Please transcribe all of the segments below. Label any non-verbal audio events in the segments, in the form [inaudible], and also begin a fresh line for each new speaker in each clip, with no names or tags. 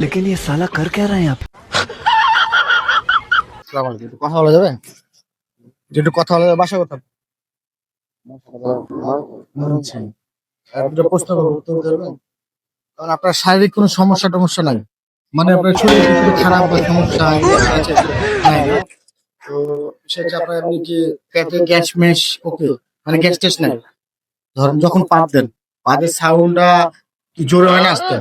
लेकिन ये साला कर क्या रहे हैं आप
আসসালামু আলাইকুম। একটু কথা বলা যাবে একটু কথা বলা যাবে বাসা কথা একটা প্রশ্ন করবো উত্তর দিতে পারবেন? কারণ আপনার শারীরিক কোনো সমস্যা টমস্যা নাই মানে আপনার শরীর কিছু খারাপ বা সমস্যা আছে, নাই না? তো সেটা আপনার এমনি কি পেটে গ্যাস মেশ ওকে মানে গ্যাস টেস নাই ধরেন যখন পাত দেন পাতের সাউন্ডটা কি জোরে হয় না আসতে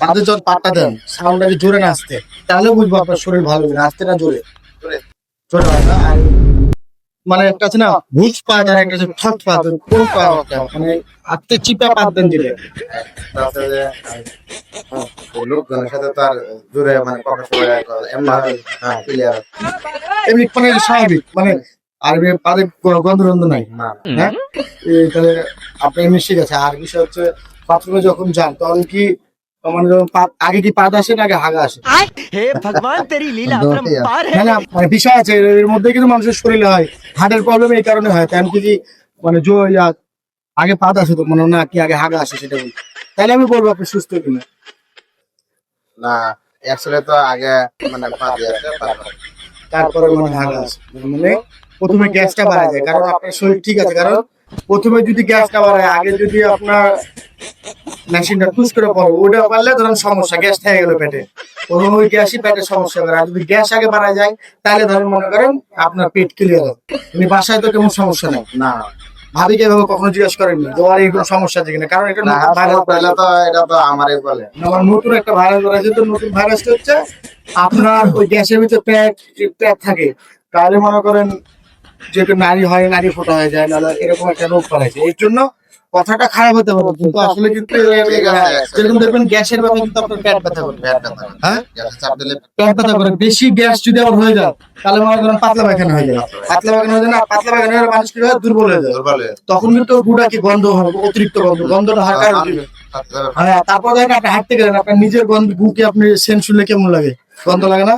পাতে যখন পাটটা দেন সাউন্ডটা জোরে না আসতে তাহলে বুঝব আপনার শরীর ভালো না। আসতে না জোরে। জোরে হয় না। আর মানে একটা আছে না ভুজ পাত আর একটা ঠট পাত কোন পাত মানে আত্মে চিপা পাত দেন দিলে।
লোকজনের সাথে তার জোরে মানে কথা বলে এমন ক্লিয়ার
এমনি মানে স্বাভাবিক মানে আর পাতে কোনো গন্ধ গন্ধ নাই হ্যাঁ? তাহলে আপনি এমনি ঠিক আছে আর বিষয় হচ্ছে বাথরুমে যখন যান তখন কি মানে আগে কি পাত আসে না আগে হাগা আসে? হে [laughs] মানে বিষয় আছে এর মধ্যে কিন্তু মানুষের শরীরে হয়। হার্টের প্রবলেম এই কারণে হয় কারণ কি মানে আগে পাত আসে তো মানে না কি আগে হাগা আসে সেটা বলি। তাহলে আমি বলব আপনি সুস্থ কিনা?
না অ্যাকচুয়ালি তো আগে মানে পাদ আসে তারপরে
মানে হাগা আসে মানে প্রথমে গ্যাসটা বাড়া যায় কারণ আপনার শরীর ঠিক আছে কারণ প্রথমে যদি গ্যাসটা বাড়ায় আগে যদি আপনার মেশিনটা পুশ করে পড়ো। ওটা পারলে ধরুন সমস্যা গ্যাস থেকে গেল পেটে। প্রথম ওই গ্যাসই পেটে সমস্যা করে। আর যদি গ্যাস আগে বাড়া যায় তাহলে ধরুন মনে করেন আপনার পেট ক্লিয়ার হবে উনি বাসায় তো কেমন সমস্যা নেই?
না।
ভাবিকে এভাবে কখনো জিজ্ঞেস করেননি? তোমার এই সমস্যা আছে কিনা? কারণ এটা
না
ভাইরাস
তাহলে তো এটা তো আমারই বলে।
আমার নতুন একটা ভাইরাস বেড়েছে তো নতুন ভাইরাসটা হচ্ছে আপনার ওই গ্যাসের ভিতরে প্যাট প্যাট থাকে। তাহলে মনে করেন যেহেতু নারী হয় নারী ফোটা হয়ে যায় নাহলে এরকম একটা রোগ পালাইছে এর জন্য কথাটা খারাপ হতে পারে কিন্তু আসলে কিন্তু যেরকম দেখবেন গ্যাসের ব্যাপারে কিন্তু আপনার পেট ব্যথা করবে
পেট ব্যথা করে।
হ্যাঁ
গ্যাস চাপ দিলে
পেট ব্যথা করে। বেশি গ্যাস যদি আমার হয়ে যায় তাহলে মনে করেন পাতলা পায়খানা হয়ে যায়। পাতলা পায়খানা হয়ে যায় না পাতলা পায়খানা হলে মানুষ কি হয় দুর্বল হয়ে যায়?
দুর্বল হয়ে
তখন কিন্তু গুড়া কি গন্ধ হবে? অতিরিক্ত গন্ধ। গন্ধটা হার কারণ কি? হ্যাঁ তারপর দেখেন আপনি হাঁটতে গেলেন আপনার নিজের গন্ধ বুকে আপনি সেন্ট শুনলে কেমন লাগে? গন্ধ লাগে না?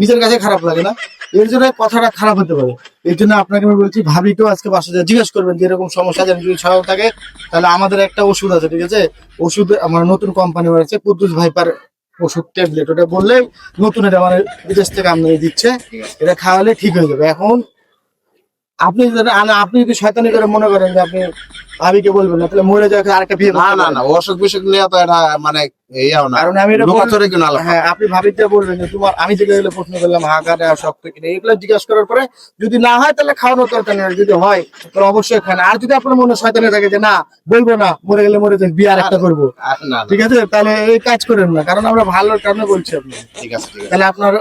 নিজের কাছে খারাপ লাগে না? এর জন্য কথাটা খারাপ হতে পারে। এই জন্য আপনাকে আমি বলছি ভাবিকেও আজকে বাসা যায় জিজ্ঞেস করবেন যে এরকম সমস্যা যেন যদি ছাড়াও থাকে তাহলে আমাদের একটা ওষুধ আছে, ঠিক আছে? ওষুধ আমার নতুন কোম্পানি রয়েছে কুদ্দুস ভাইপার ওষুধ ট্যাবলেট ওটা বললে নতুন এটা মানে বিদেশ থেকে আমদানি দিচ্ছে। এটা খাওয়ালে ঠিক হয়ে যাবে। এখন আপনি আপনি যদি শয়তানি করে মনে করেন যে আপনি ভাবিকে বলবেন না তাহলে মরে যাওয়া আরেকটা বিয়ে
না না না অসুখ বিসুখ নিয়ে তো এটা মানে ইয়াও না।
কারণ আমি
লোকাচরে কিনা
হ্যাঁ আপনি ভাবিতে বলবেন যে তোমার আমি যেগুলো প্রশ্ন করলাম হাঁকাটা শক্ত কিনা এগুলো জিজ্ঞাসা করার পরে যদি না হয় তাহলে খাওয়ানো দরকার নেই যদি হয় তাহলে অবশ্যই খান। আর যদি আপনার মনে শয়তানে থাকে যে না বলব না মরে গেলে মরে যান বিয়ে আর একটা করব
না না,
ঠিক আছে? তাহলে এই কাজ করেন না কারণ আমরা ভালোর কারণে বলছি আপনি
ঠিক আছে
তাহলে আপনার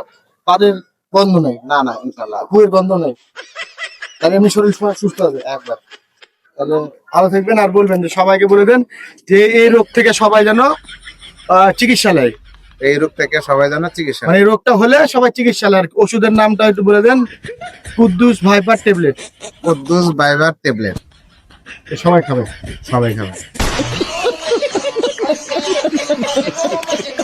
পাদের গন্ধ নেই?
না না ইনশাল্লাহ
খুয়ের গন্ধ নেই? তাহলে এমনি শরীর সময় সুস্থ আছে
একবার।
তাহলে ভালো থাকবেন আর বলবেন যে সবাইকে বলে দেন যে এই রোগ থেকে সবাই যেন আহ, চিকিৎসালয়।
এই রোগ থেকে সবাই জানো চিকিৎসা
মানে এই রোগটা হলে সবাই চিকিৎসালয়। আর ওষুধের নামটা একটু বলে দেন Kuddus viper tablet.
Kuddus viper tablet.
সবাই খাবে।
সবাই খাবে। [laughs]